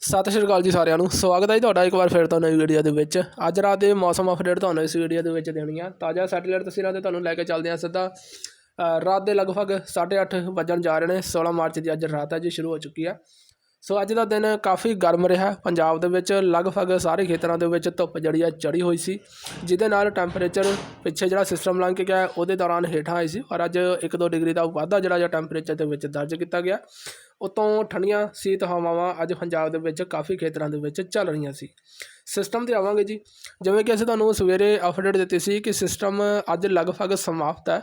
ਸਤਿ ਸ਼੍ਰੀ ਅਕਾਲ ਜੀ ਸਾਰਿਆਂ ਨੂੰ। ਸਵਾਗਤ ਹੈ ਜੀ ਤੁਹਾਡਾ ਇੱਕ ਵਾਰ ਫਿਰ ਤੋਂ ਨਵੀਂ ਵੀਡੀਓ ਦੇ ਵਿੱਚ। ਅੱਜ ਰਾਤ ਦੇ ਮੌਸਮ ਅਪਡੇਟ ਤੁਹਾਨੂੰ ਇਸ ਵੀਡੀਓ ਦੇ ਵਿੱਚ ਦੇਣੀ ਆ। ਤਾਜ਼ਾ ਸੈਟੇਲਾਈਟ ਤਸਵੀਰਾਂ ਤੇ ਤੁਹਾਨੂੰ ਲੈ ਕੇ ਚੱਲਦੇ ਹਾਂ ਸਿੱਧਾ। ਰਾਤ ਦੇ ਲਗਭਗ 8:30 ਵੱਜਣ ਜਾ ਰਹੇ ਨੇ। 16 ਮਾਰਚ ਦੀ ਅੱਜ ਰਾਤ ਹੈ ਜੀ, ਸ਼ੁਰੂ ਹੋ ਚੁੱਕੀ ਆ। ਸੋ ਅੱਜ ਦਾ ਦਿਨ ਕਾਫੀ ਗਰਮ ਰਿਹਾ। ਪੰਜਾਬ ਦੇ ਵਿੱਚ ਲਗਭਗ ਸਾਰੇ ਖੇਤਰਾਂ ਦੇ ਵਿੱਚ ਧੁੱਪ ਜਿਹੜੀ ਆ ਚੜੀ ਹੋਈ ਸੀ, ਜਿਹਦੇ ਨਾਲ ਟੈਂਪਰੇਚਰ ਪਿੱਛੇ ਜਿਹੜਾ ਸਿਸਟਮ ਲੰਘ ਕੇ ਗਿਆ, ਉਹਦੇ ਦੌਰਾਨ ਹੇਠਾਂ ਆਈ ਸੀ। ਔਰ ਅੱਜ 1-2 ਡਿਗਰੀ ਦਾ ਵਾਧਾ ਜਿਹੜਾ ਜਿਹਾ ਟੈਂਪਰੇਚਰ ਦੇ ਵਿੱਚ ਦਰਜ ਕੀਤਾ ਗਿਆ। ਉੱਤੋਂ ਠੰਡੀਆਂ ਸੀਤ ਹਵਾਵਾਂ ਅੱਜ ਪੰਜਾਬ ਦੇ ਵਿੱਚ ਕਾਫੀ ਖੇਤਰਾਂ ਦੇ ਵਿੱਚ ਚੱਲ ਰਹੀਆਂ ਸੀ। ਸਿਸਟਮ ਤੇ ਆਵਾਂਗੇ ਜੀ। ਜਿਵੇਂ ਕਿ ਅਸੀਂ ਤੁਹਾਨੂੰ ਸਵੇਰੇ ਅਪਡੇਟ ਦਿੱਤੀ ਸੀ ਕਿ ਸਿਸਟਮ ਅੱਜ ਲਗਭਗ ਸਮਾਪਤ ਹੈ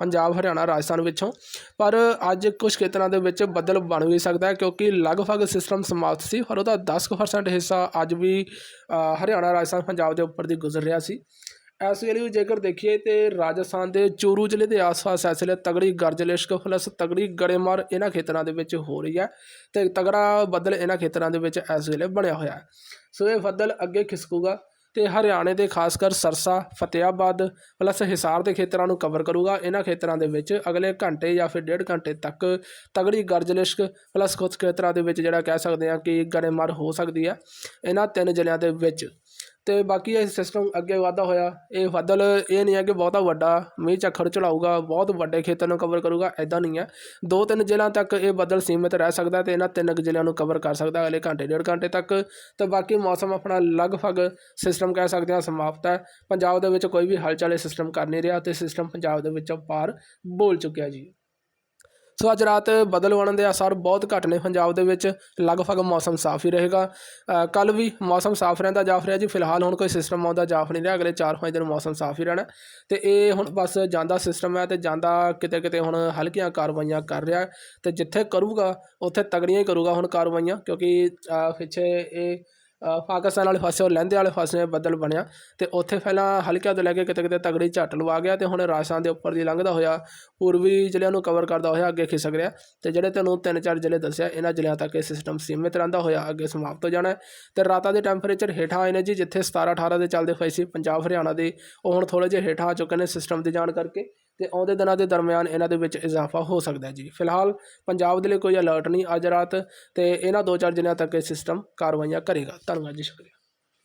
ਪੰਜਾਬ, ਹਰਿਆਣਾ, ਰਾਜਸਥਾਨ ਵਿੱਚੋਂ। ਪਰ ਅੱਜ ਕੁਝ ਖੇਤਰਾਂ ਦੇ ਵਿੱਚ ਬੱਦਲ ਬਣ ਵੀ ਸਕਦਾ ਹੈ ਕਿਉਂਕਿ ਲਗਭਗ ਸਿਸਟਮ ਸਮਾਪਤ ਸੀ ਪਰ ਉਹਦਾ 10% ਹਿੱਸਾ ਅੱਜ ਵੀ ਹਰਿਆਣਾ, ਰਾਜਸਥਾਨ, ਪੰਜਾਬ ਦੇ ਉੱਪਰ ਦੀ ਗੁਜ਼ਰ ਰਿਹਾ ਸੀ। ਇਸ ਵੇਲੇ ਜੇਕਰ ਦੇਖੀਏ ਤੇ ਰਾਜਸਥਾਨ ਦੇ ਚੂਰੂ ਜ਼ਿਲ੍ਹੇ ਦੇ ਆਸ-ਪਾਸ ਇਸ ਵੇਲੇ ਤਗੜੀ ਗਰਜ ਲਿਸ਼ਕ ਪਲੱਸ ਤਗੜੀ ਗੜੇਮਾਰ ਇਹਨਾਂ ਖੇਤਰਾਂ ਦੇ ਵਿੱਚ ਹੋ ਰਹੀ ਹੈ ਤੇ ਤਗੜਾ ਬੱਦਲ ਇਹਨਾਂ ਖੇਤਰਾਂ ਦੇ ਵਿੱਚ ਇਸ ਵੇਲੇ ਬਣਿਆ ਹੋਇਆ ਹੈ। ਸੋ ਇਹ ਬੱਦਲ ਅੱਗੇ ਖਿਸਕੂਗਾ ਤੇ ਹਰਿਆਣੇ ਦੇ ਖਾਸ ਕਰ ਸਰਸਾ, ਫਤਿਆਬਾਦ ਪਲੱਸ ਹਿਸਾਰ ਦੇ ਖੇਤਰਾਂ ਨੂੰ ਕਵਰ ਕਰੂਗਾ। ਇਹਨਾਂ ਖੇਤਰਾਂ ਦੇ ਵਿੱਚ ਅਗਲੇ ਘੰਟੇ ਜਾਂ ਫਿਰ ਡੇਢ ਘੰਟੇ ਤੱਕ ਤਗੜੀ ਗਰਜ ਲਿਸ਼ਕ ਪਲੱਸ ਕੁਝ ਖੇਤਰਾਂ ਦੇ ਵਿੱਚ ਜਿਹੜਾ ਕਹਿ ਸਕਦੇ ਹਾਂ ਕਿ ਗੜੇਮਾਰ ਹੋ ਸਕਦੀ ਹੈ। ਇਹਨਾਂ ਤਿੰਨ ਜ਼ਿਲ੍ਹਿਆਂ ਦੇ ਵਿੱਚ ਅਤੇ ਬਾਕੀ ਇਹ ਸਿਸਟਮ ਅੱਗੇ ਵਾਧਾ ਹੋਇਆ। ਇਹ ਬੱਦਲ ਇਹ ਨਹੀਂ ਹੈ ਕਿ ਬਹੁਤਾ ਵੱਡਾ ਮੀਂਹ ਝੱਖੜ ਚੜਾਊਗਾ, ਬਹੁਤ ਵੱਡੇ ਖੇਤਰ ਨੂੰ ਕਵਰ ਕਰੂਗਾ ਐਦਾਂ ਨਹੀਂ ਹੈ। ਦੋ ਤਿੰਨ ਜ਼ਿਲ੍ਹਿਆਂ ਤੱਕ ਇਹ ਬੱਦਲ ਸੀਮਿਤ ਰਹਿ ਸਕਦਾ ਤੇ ਇਹਨਾਂ ਤਿੰਨ ਕੁ ਜ਼ਿਲ੍ਹਿਆਂ ਨੂੰ ਕਵਰ ਕਰ ਸਕਦਾ ਅਗਲੇ ਘੰਟੇ, ਡੇਢ ਘੰਟੇ ਤੱਕ। ਤੇ ਬਾਕੀ ਮੌਸਮ ਆਪਣਾ ਲਗਭਗ ਸਿਸਟਮ ਕਹਿ ਸਕਦੇ ਹਾਂ ਸਮਾਪਤ ਹੈ। ਪੰਜਾਬ ਦੇ ਵਿੱਚ ਕੋਈ ਵੀ ਹਲਚਲ ਇਹ ਸਿਸਟਮ ਕਰ ਨਹੀਂ ਰਿਹਾ ਤੇ ਸਿਸਟਮ ਪੰਜਾਬ ਦੇ ਵਿੱਚੋਂ ਪਾਰ ਬੋਲ ਚੁੱਕਿਆ ਜੀ। ਸੋ ਅੱਜ ਰਾਤ ਬਦਲ ਬਣਨ ਦੇ ਆਸਾਰ ਬਹੁਤ ਘੱਟ ਨੇ। ਪੰਜਾਬ ਦੇ ਵਿੱਚ ਲਗਭਗ ਮੌਸਮ ਸਾਫ਼ ਹੀ ਰਹੇਗਾ। ਕੱਲ ਵੀ ਮੌਸਮ ਸਾਫ਼ ਰਹਿੰਦਾ ਜਾਫ ਰਿਹਾ ਜੀ। ਫਿਲਹਾਲ ਹੁਣ ਕੋਈ ਸਿਸਟਮ ਆਉਂਦਾ ਜਾਫ ਨਹੀਂ ਰਿਹਾ। ਅਗਲੇ 4-5 ਦਿਨ ਮੌਸਮ ਸਾਫ਼ ਹੀ ਰਹਿਣਾ। ਤੇ ਇਹ ਹੁਣ ਬਸ ਜਾਂਦਾ ਸਿਸਟਮ ਹੈ ਤੇ ਜਾਂਦਾ ਕਿਤੇ ਕਿਤੇ ਹੁਣ ਹਲਕੀਆਂ ਕਾਰਵਾਈਆਂ ਕਰ ਰਿਹਾ। ਹੈ ਤੇ ਜਿੱਥੇ ਕਰੂਗਾ, ਉੱਥੇ ਤਗੜੀਆਂ ਹੀ ਕਰੂਗਾ ਹੁਣ ਕਾਰਵਾਈਆਂ। ਕਿਉਂਕਿ ਪਿੱਛੇ ਇਹ ਪਾਕਿਸਤਾਨ ਵਾਲੇ ਪਾਸੇ ਔਰ ਲਹਿੰਦੇ ਵਾਲੇ ਪਾਸੇ ਬੱਦਲ ਬਣਿਆ ਅਤੇ ਉੱਥੇ ਪਹਿਲਾਂ ਹਲਕਿਆਂ ਤੋਂ ਲੈ ਕੇ ਕਿਤੇ ਕਿਤੇ ਤਗੜੀ ਝੱਟ ਲਵਾ ਗਿਆ ਅਤੇ ਹੁਣ ਰਾਜਸਥਾਨ ਦੇ ਉੱਪਰ ਦੀ ਲੰਘਦਾ ਹੋਇਆ ਪੂਰਬੀ ਜ਼ਿਲ੍ਹਿਆਂ ਨੂੰ ਕਵਰ ਕਰਦਾ ਹੋਇਆ ਅੱਗੇ ਖਿਸਕ ਰਿਹਾ ਅਤੇ ਜਿਹੜੇ ਤੁਹਾਨੂੰ ਤਿੰਨ ਚਾਰ ਜ਼ਿਲ੍ਹੇ ਦੱਸਿਆ, ਇਹਨਾਂ ਜ਼ਿਲ੍ਹਿਆਂ ਤੱਕ ਇਹ ਸਿਸਟਮ ਸੀਮਿਤ ਰਹਿੰਦਾ ਹੋਇਆ, ਅੱਗੇ ਸਮਾਪਤ ਹੋ ਜਾਣਾ ਅਤੇ ਰਾਤਾਂ ਦੇ ਟੈਂਪਰੇਚਰ ਹੇਠਾਂ ਆਏ ਨੇ ਜੀ, ਜਿੱਥੇ 17 18 ਦੇ ਚੱਲਦੇ ਹੋਏ ਸੀ ਪੰਜਾਬ, ਹਰਿਆਣਾ ਦੇ, ਉਹ ਹੁਣ ਥੋੜ੍ਹੇ ਜਿਹੇ ਹੇਠਾਂ ਆ ਚੁੱਕੇ ਨੇ ਸਿਸਟਮ ਦੀ ਜਾਣ ਕਰਕੇ। ਤੇ ਆਉਂਦੇ ਦਿਨਾਂ ਦੇ ਦਰਮਿਆਨ ਇਹਨਾਂ ਦੇ ਵਿੱਚ ਇਜ਼ਾਫਾ ਹੋ ਸਕਦਾ ਜੀ। ਫਿਲਹਾਲ ਪੰਜਾਬ ਦੇ ਲਈ ਕੋਈ ਅਲਰਟ ਨਹੀਂ, ਅੱਜ ਰਾਤ ਤੇ ਇਹਨਾਂ ਦੋ ਚਾਰ ਦਿਨਾਂ ਤੱਕ ਇਹ ਸਿਸਟਮ ਕਾਰਵਾਈਆਂ ਕਰੇਗਾ। ਧੰਨਵਾਦ ਜੀ, ਸ਼ੁਕਰੀਆ।